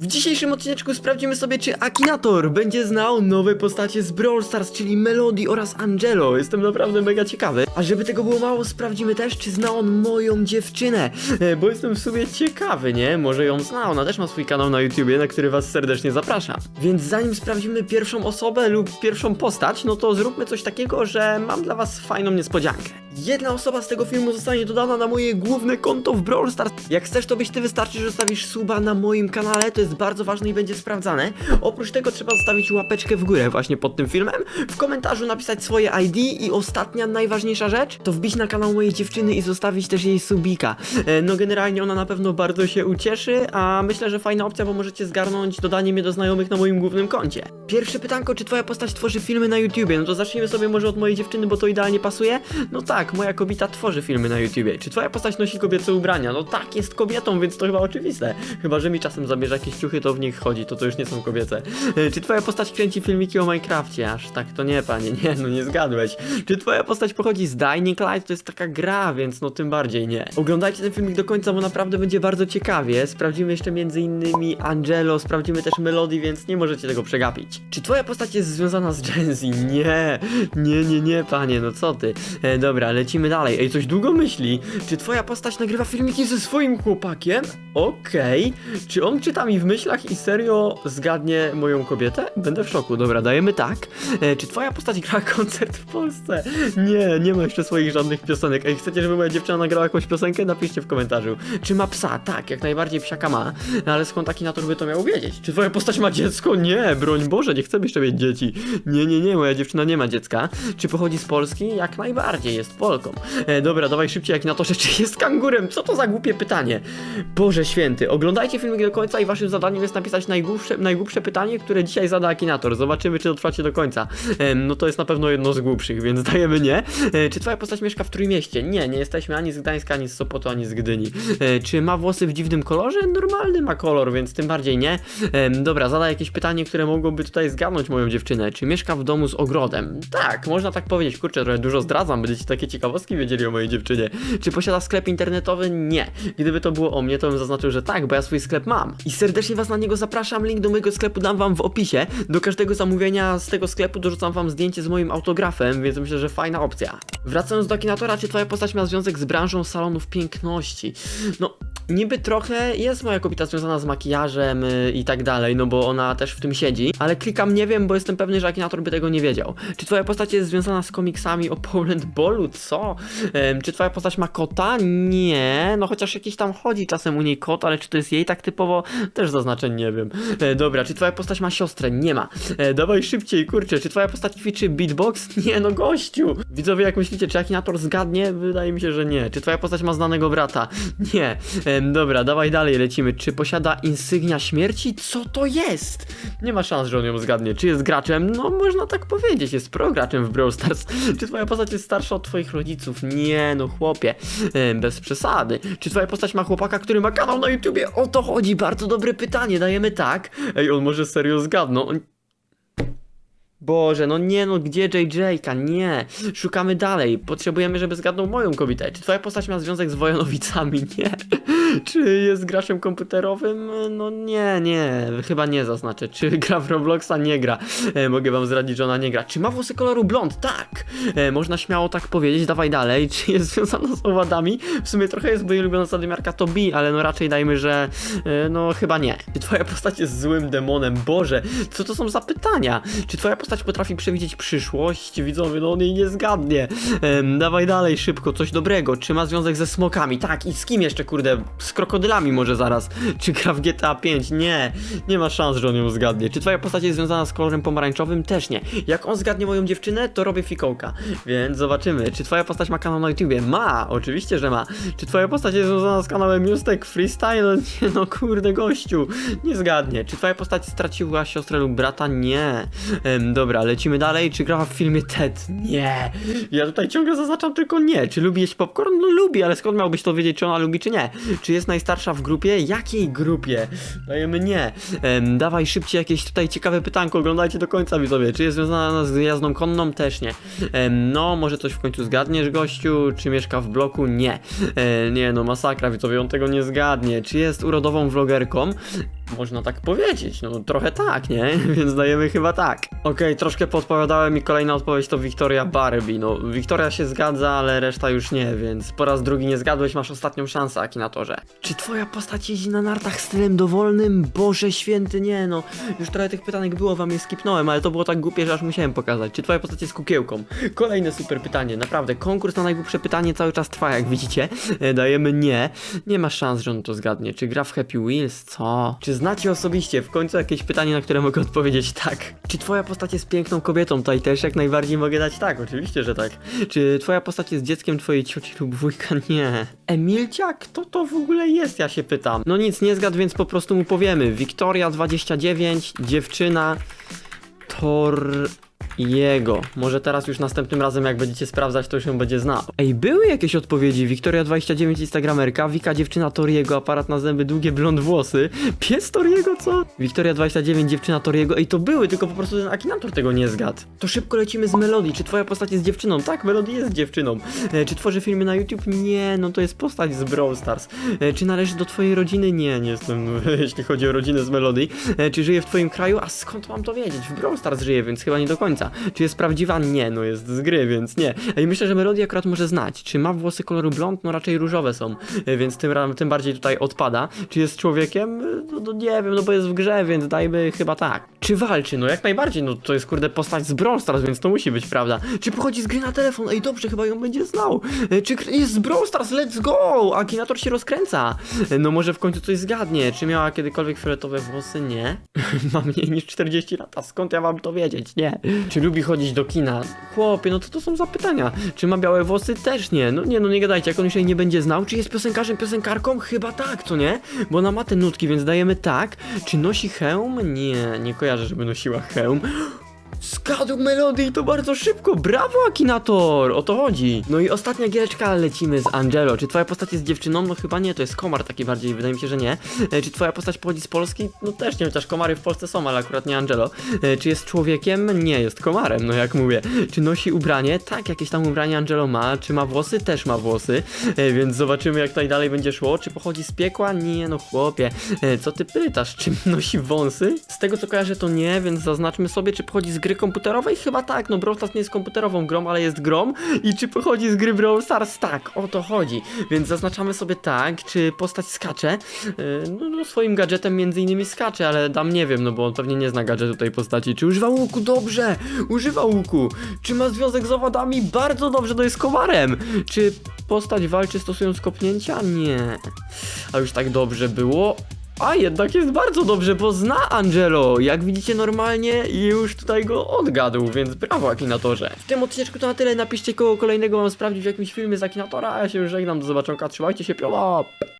W dzisiejszym odcineczku sprawdzimy sobie, czy Akinator będzie znał nowe postacie z Brawl Stars, czyli Melody oraz Angelo. Jestem naprawdę mega ciekawy. A żeby tego było mało, sprawdzimy też, czy zna on moją dziewczynę. E, Bo jestem w sumie ciekawy, nie? Może ją zna. Ona też ma swój kanał na YouTubie, na który was serdecznie zapraszam. Więc zanim sprawdzimy pierwszą osobę lub pierwszą postać, no to zróbmy coś takiego, że mam dla was fajną niespodziankę. Jedna osoba z tego filmu zostanie dodana na moje główne konto w Brawl Stars. Jak chcesz, to byś ty wystarczy, że zostawisz suba na moim kanale, to jest bardzo ważne i będzie sprawdzane. Oprócz tego trzeba zostawić łapeczkę w górę właśnie pod tym filmem, w komentarzu napisać swoje ID i ostatnia, najważniejsza rzecz, to wbić na kanał mojej dziewczyny i zostawić też jej subika. E, No generalnie ona na pewno bardzo się ucieszy, a myślę, że fajna opcja, bo możecie zgarnąć dodanie mnie do znajomych na moim głównym koncie. Pierwsze pytanko, czy twoja postać tworzy filmy na YouTubie? No to zacznijmy sobie może od mojej dziewczyny, bo to idealnie pasuje. No tak, moja kobieta tworzy filmy na YouTubie. Czy twoja postać nosi kobiece ubrania? No tak, jest kobietą, więc to chyba oczywiste. Chyba, że mi czasem zabierze jakieś ciuchy, to w nich chodzi, to to już nie są kobiece. E, Czy twoja postać kręci filmiki o Minecrafcie? Aż tak to nie, panie, nie, no nie zgadłeś. Czy twoja postać pochodzi z Dying Light? To jest taka gra, więc no tym bardziej nie. Oglądajcie ten filmik do końca, bo naprawdę będzie bardzo ciekawie. Sprawdzimy jeszcze między innymi Angelo, sprawdzimy też Melody, więc nie możecie tego przegapić. Czy twoja postać jest związana z Gen Z? Nie, nie, nie, nie, panie, no co ty. E, dobra, lecimy dalej. Ej, coś długo myśli. Czy twoja postać nagrywa filmiki ze swoim chłopakiem? Okej. Czy on czyta mi w myślach i serio zgadnie moją kobietę? Będę w szoku. Dobra, dajemy tak. E, czy twoja postać gra koncert w Polsce? Nie, nie ma jeszcze swoich żadnych piosenek. Ej, chcecie, żeby moja dziewczyna nagrała jakąś piosenkę? Napiszcie w komentarzu. Czy ma psa? Tak, jak najbardziej psiaka ma. No ale skąd taki nator by to miał wiedzieć? Czy twoja postać ma dziecko? Nie, broń Boże, nie chcemy jeszcze mieć dzieci. Nie, nie, nie, moja dziewczyna nie ma dziecka. Czy pochodzi z Polski? Jak najbardziej, jest Polką. E, dobra, dawaj szybciej, jak na to, że czy jest kangurem? Co to za głupie pytanie? Boże święty, oglądajcie filmik do końca i waszym zadaniem jest napisać najgłupsze, najgłupsze pytanie, które dzisiaj zada Akinator. Zobaczymy, czy dotrwacie do końca. Em, no to jest na pewno jedno z głupszych, więc dajemy nie. E, czy twoja postać mieszka w Trójmieście? Nie, nie jesteśmy ani z Gdańska, ani z Sopotu, ani z Gdyni. E, czy ma włosy w dziwnym kolorze? Normalny ma kolor, więc tym bardziej nie. Em, dobra, zadaj jakieś pytanie, które mogłoby tutaj zgadnąć moją dziewczynę. Czy mieszka w domu z ogrodem? Tak, można tak powiedzieć. Kurczę, trochę dużo zdradzam, będziecie takie ciekawostki wiedzieli o mojej dziewczynie. Czy posiada sklep internetowy? Nie. Gdyby to było o mnie, to bym zaznaczył, że tak, bo ja swój sklep mam. I serdecznie was na niego zapraszam. Link do mojego sklepu dam wam w opisie. Do każdego zamówienia z tego sklepu dorzucam wam zdjęcie z moim autografem, więc myślę, że fajna opcja. Wracając do Akinatora, czy twoja postać ma związek z branżą salonów piękności? No, niby trochę jest moja kobieta związana z makijażem y, i tak dalej, no bo ona też w tym siedzi, ale klikam nie wiem, bo jestem pewny, że Akinator by tego nie wiedział. Czy twoja postać jest związana z komiksami o Poland Ballu? Co? Czy twoja postać ma kota? Nie, no chociaż jakiś tam chodzi czasem u niej kot, ale czy to jest jej tak typowo? Też zaznaczę, nie wiem. E, dobra, czy twoja postać ma siostrę? Nie ma. E, dawaj szybciej, kurczę, czy twoja postać ćwiczy beatbox? Nie, no gościu! Widzowie, jak myślicie, czy Akinator zgadnie? Wydaje mi się, że nie. Czy twoja postać ma znanego brata? Nie. Dobra, dawaj dalej, lecimy. Czy posiada insygnia śmierci? Co to jest? Nie ma szans, że on ją zgadnie. Czy jest graczem? No, można tak powiedzieć, jest pro graczem w Brawl Stars. Czy twoja postać jest starsza od twoich rodziców? Nie, no chłopie, bez przesady. Czy twoja postać ma chłopaka, który ma kanał na YouTubie? O to chodzi, bardzo dobre pytanie, dajemy tak. Ej, on może serio zgadną. On... Boże, no nie no, gdzie JJ-ka? Nie. Szukamy dalej. Potrzebujemy, żeby zgadnął moją kobietę. Czy twoja postać ma związek z Wojanowicami? Nie. Czy jest graczem komputerowym? No nie, nie. Chyba nie zaznaczę. Czy gra w Robloxa? Nie gra. E, mogę wam zdradzić, że ona nie gra. Czy ma włosy koloru blond? Tak. E, można śmiało tak powiedzieć. Dawaj dalej. Czy jest związana z owadami? W sumie trochę jest, jej ulubiona zadymiarka to Bi, ale no raczej dajmy, że e, no chyba nie. Czy twoja postać jest złym demonem? Boże, co to są za pytania? Czy twoja postać potrafi przewidzieć przyszłość? Widzowie, no on jej nie zgadnie. Em, dawaj dalej, szybko, coś dobrego. Czy ma związek ze smokami? Tak, i z kim jeszcze, kurde? Z krokodylami może zaraz. Czy gra w GTA 5? Nie, nie ma szans, że on ją zgadnie. Czy twoja postać jest związana z kolorem pomarańczowym? Też nie. Jak on zgadnie moją dziewczynę, to robię fikołka. Więc zobaczymy. Czy twoja postać ma kanał na YouTubie? Ma, oczywiście, że ma. Czy twoja postać jest związana z kanałem Newstek Freestyle? Nie no, kurde gościu, nie zgadnie. Czy twoja postać straciła siostrę lub brata? Nie. Em, dobra, lecimy dalej. Czy grała w filmie Ted? Nie. Ja tutaj ciągle zaznaczam tylko nie. Czy lubi jeść popcorn? No lubi, ale skąd miałbyś to wiedzieć, czy ona lubi, czy nie? Czy jest najstarsza w grupie? Jakiej grupie? Dajemy nie. Em, dawaj szybciej jakieś tutaj ciekawe pytanko, oglądajcie do końca widzowie. Czy jest związana z jazdą konną? Też nie. Em, no, może coś w końcu zgadniesz gościu? Czy mieszka w bloku? Nie. E, nie, no masakra widzowie, on tego nie zgadnie. Czy jest urodową vlogerką? Można tak powiedzieć, no trochę tak, nie? Więc dajemy chyba tak. Okej, troszkę podpowiadałem i kolejna odpowiedź to Wiktoria Barbie. No, Wiktoria się zgadza, ale reszta już nie, więc po raz drugi nie zgadłeś, masz ostatnią szansę, Akinatorze. Czy twoja postać jeździ na nartach stylem dowolnym? Boże święty, nie no. Już trochę tych pytanek było, wam je skipnąłem, ale to było tak głupie, że aż musiałem pokazać. Czy twoja postać jest kukiełką? Kolejne super pytanie, naprawdę. Konkurs na najgłupsze pytanie cały czas trwa, jak widzicie. E, Dajemy nie. Nie ma szans, że on to zgadnie. Czy gra w Happy Wheels? Co? Czy znacie osobiście? W końcu jakieś pytanie, na które mogę odpowiedzieć tak. Czy twoja postać jest piękną kobietą? Tutaj też jak najbardziej mogę dać tak, oczywiście, że tak. Czy twoja postać jest dzieckiem twojej cioci lub wujka? Nie. Emilcia? Kto to w ogóle jest? Ja się pytam. No nic, nie zgadł, więc po prostu mu powiemy. Wiktoria 29, dziewczyna Tor jego. Może teraz już następnym razem, jak będziecie sprawdzać, to ją będzie znał. Ej, były jakieś odpowiedzi. Wiktoria29 Instagramerka, Wika dziewczyna Toriego, aparat na zęby, długie blond włosy. Pies Toriego, co? Wiktoria29 dziewczyna Toriego. Ej, to były, tylko po prostu ten Akinator tego nie zgadł. To szybko lecimy z Melodii. Czy twoja postać jest dziewczyną? Tak, Melody jest dziewczyną. E, czy tworzy filmy na YouTube? Nie, no to jest postać z Brawl Stars. E, czy należy do twojej rodziny? Nie, nie jestem, jeśli chodzi o rodzinę z Melodii. E, czy żyje w twoim kraju? A skąd mam to wiedzieć? W Brawl Stars żyje, więc chyba nie do końca. Czy jest prawdziwa? Nie, no jest z gry, więc nie. I myślę, że Melody akurat może znać. Czy ma włosy koloru blond? No raczej różowe są, więc tym, tym bardziej tutaj odpada. Czy jest człowiekiem? No, no nie wiem, no bo jest w grze, więc dajmy chyba tak. Czy walczy? No jak najbardziej, no to jest kurde postać z Brawl Stars, więc to musi być prawda. Czy pochodzi z gry na telefon? Ej, dobrze, chyba ją będzie znał. E, Czy jest z Brawl Stars? Let's go! Akinator się rozkręca. E, No może w końcu coś zgadnie. Czy miała kiedykolwiek fioletowe włosy? Nie. Ma mniej niż 40 lat, a skąd ja mam to wiedzieć? Nie. Czy lubi chodzić do kina? Chłopie, no to to są zapytania. Czy ma białe włosy? Też nie. No nie, no nie gadajcie, jak on jej nie będzie znał. Czy jest piosenkarzem, piosenkarką? Chyba tak, co nie? Bo ona ma te nutki, więc dajemy tak. Czy nosi hełm? Nie, nie kojarzę, żeby nosiła hełm. Skadł melodii to bardzo szybko, brawo Akinator, o to chodzi. No i ostatnia giereczka, lecimy z Angelo. Czy twoja postać jest dziewczyną? No chyba nie, to jest komar taki bardziej, wydaje mi się, że nie. E, czy twoja postać pochodzi z Polski? No też nie, chociaż komary w Polsce są, ale akurat nie Angelo. E, czy jest człowiekiem? Nie, jest komarem, no jak mówię. Czy nosi ubranie? Tak, jakieś tam ubranie Angelo ma. Czy ma włosy? Też ma włosy, e, więc zobaczymy jak tutaj dalej będzie szło. Czy pochodzi z piekła? Nie, no chłopie. E, co ty pytasz? Czy nosi wąsy? Z tego co kojarzę to nie, więc zaznaczmy sobie, czy pochodzi z gry komputerowej? Chyba tak, no Brawl Stars nie jest komputerową grą, ale jest grą. I czy pochodzi z gry Brawl Stars? Tak, o to chodzi. Więc zaznaczamy sobie tak, czy postać skacze. E, no, no swoim gadżetem między innymi skacze, ale dam nie wiem, no bo on pewnie nie zna gadżetu tej postaci. Czy używa łuku? Dobrze! Używa łuku! Czy ma związek z owadami? Bardzo dobrze, to jest komarem! Czy postać walczy stosując kopnięcia? Nie. A już tak dobrze było. A jednak jest bardzo dobrze, bo zna Angelo. Jak widzicie normalnie już tutaj go odgadł, więc brawo Akinatorze. W tym odcineczku to na tyle. Napiszcie koło kolejnego mam sprawdzić w jakimś filmie z Akinatora, a ja się już żegnam. Do zobaczenia, trzymajcie się, pioła!